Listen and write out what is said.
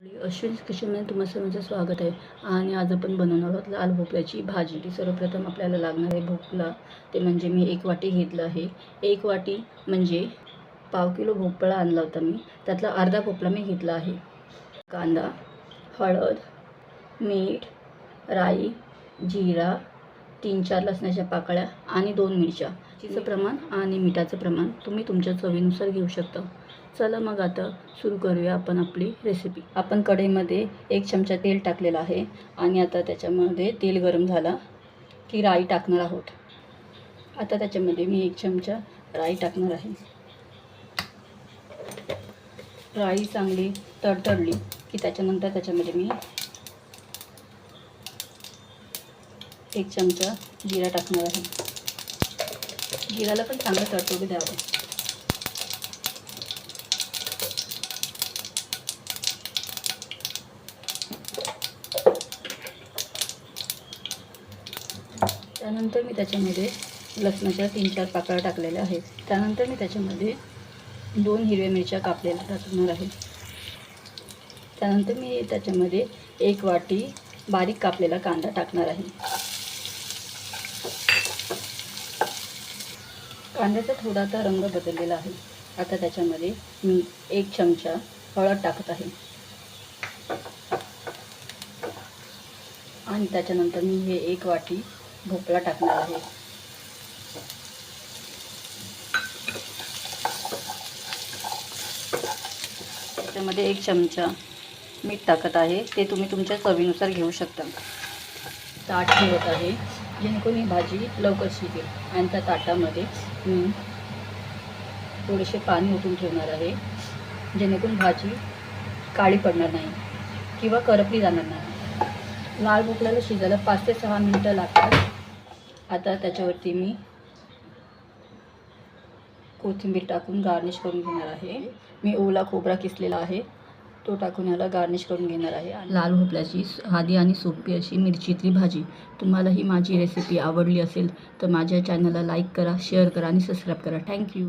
अश्विन्स किचनमध्ये तुम्हा सर्वांचं स्वागत आहे. आणि आज आपण बनवणार आहोत लाल भोपळ्याची भाजी. ती सर्वप्रथम आपल्याला लागणार आहे भोपळा. ते म्हणजे मी एक वाटी घेतलं आहे. एक वाटी म्हणजे पाव किलो भोपळा आणला होता मी. त्यातला अर्धा भोपळा मी घेतला आहे. कांदा हळद मीठ राई जिरा तीन चार लसणाच्या पाकळ्या आणि दोन मिरच्या. चिचं प्रमाण आणि मिठाचं प्रमाण तुम्ही तुमच्या चवीनुसार घेऊ शकता. चला मग आता सुरू करूया आपण आपली रेसिपी आपण कढईमध्ये एक चमचा तेल टाकलेलं आहे आणि आता त्याच्यामध्ये तेल गरम झाला की राई टाकणार आहोत. आता त्याच्यामध्ये मी एक चमचा राई टाकणार आहे. राई चांगली तडतडली की त्याच्यानंतर त्याच्यामध्ये मी एक चमचा जिरा टाकणार आहे. जिराला पण चांगलं तडतोबी द्यावं त्यानंतर मी त्याच्यामध्ये लसणाच्या तीन चार पाकळ्या टाकलेल्या आहेत. त्यानंतर मी त्याच्यामध्ये दोन हिरव्या मिरच्या कापलेल्या टाकणार आहे. त्यानंतर मी त्याच्यामध्ये एक वाटी बारीक कापलेला कांदा टाकणार आहे. कांद्याचा थोडा आता रंग बदललेला आहे. आता त्याच्यामध्ये मी एक चमचा हळद टाकत आहे. आणि त्याच्यानंतर मी हे एक वाटी भोपळा टाकणार आहे. त्याच्यामध्ये एक चमचा मीठ टाकत आहे. ते तुम्ही तुमच्या चवीनुसार घेऊ शकता. ताट ठेवत आहे. जेणेकरून ही भाजी लवकर शिजेल. आणि त्या ताटामध्ये मी थोडेसे पाणी ओतून ठेवणार आहे. जेणेकरून भाजी काळी पडणार नाही किंवा करपली जाणार नाही. लाल भोपळ्याला शिजायला पाच ते सहा मिनटं लागतात. आता त्याच्यावरती मी कोथिंबीर टाकून गार्निश करून घेणार आहे. मी ओला खोबरा किसलेला आहे. तो टाकून याला गार्निश करून घेणार आहे. लाल भोपळ्याची साधी आणि सोपी अशी मिरचीतली भाजी. तुम्हाला ही माझी रेसिपी आवडली असेल तर माझ्या चॅनलला लाईक करा शेअर करा आणि सबस्क्राईब करा. थँक्यू